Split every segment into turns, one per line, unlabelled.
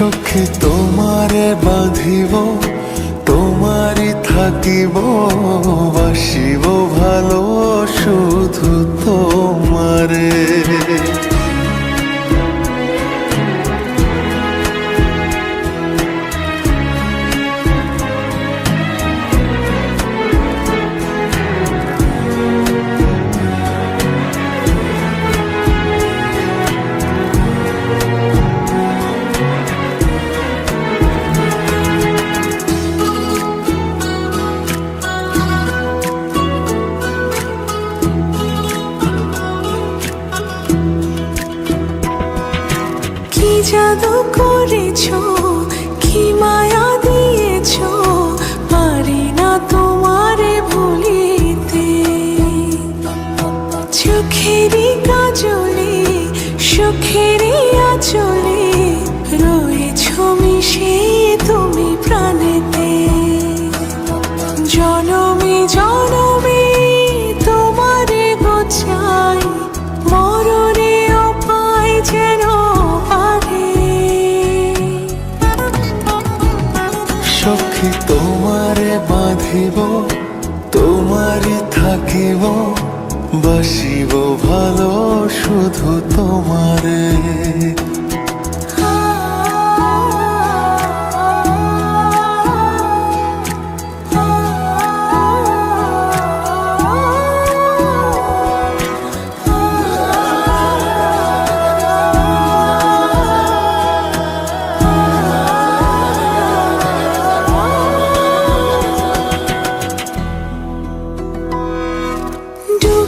সখী তোমারে বাঁধিব তোমারই থাকিব বাসিব
জাদু করেছ, কি মায়া দিয়েছ, পারি না তোমারে ভুলিতে। চোখেরই কাজলে, সুখেরই আচলে রয়েছো মিশে তুমি প্রাণেতে। জনমে জনমে তোমারে গোছাই মরণেও পাই যেন
তোমারই থাকিব বাসিব ভালো শুধু তোমারে।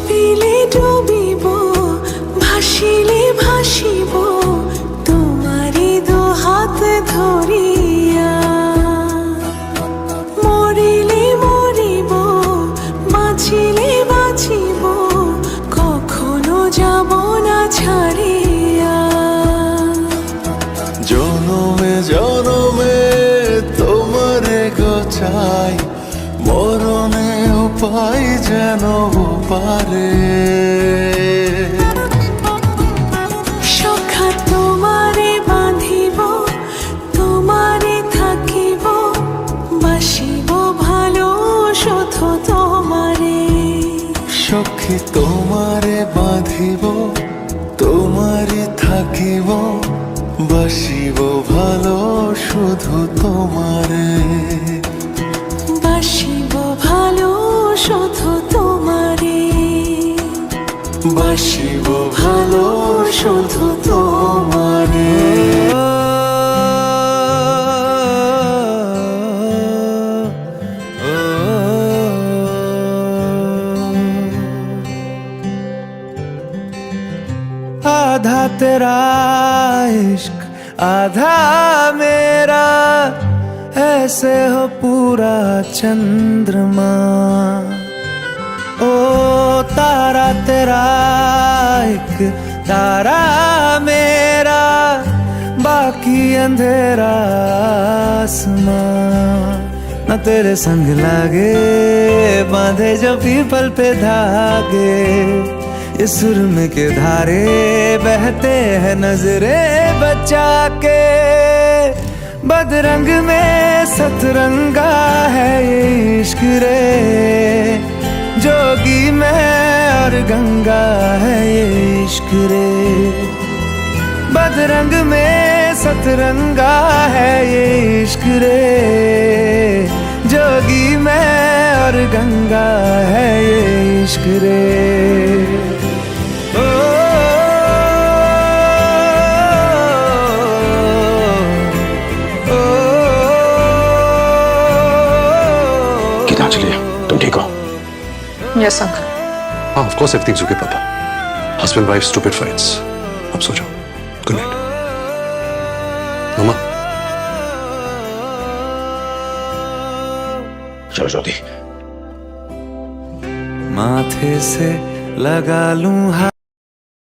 比例 উপায় যেন পারে।
সখা তোমারে বাঁধিব তোমারে থাকিব বাসিব ভালো শুধু তোমারে।
সখী তোমারে বাঁধিব তোমারই থাকিব বাসিব ভালো শুধু তোমারে।
तेरा इश्क आधा मेरा, ऐसे हो पूरा चंद्रमा। ओ तारा तेरा एक तारा मेरा, बाकी अंधेरा आसमां। न तेरे संग लागे, बांधे जो पीपल पे धागे। इस सुरम के धारे बहते हैं नजरे बचा के बदरंग में सतरंगा है इश्क रे। जोगी में और गंगा है इश्क रे। बदरंग में सतरंगा है ये इश्क रे। जोगी में और गंगा है ये इश्क रे। समझ लिया। तुम ठीक हो?
यस अंकल
हाँ ऑफ़ कोर्स एवरीथिंग्स ओके पापा। हस्बैंड वाइफ स्टूपिड फ्रेंड्स अब सो जाओ गुड नाइट मामा
चलो ज्योति।
माथे से लगा लूँ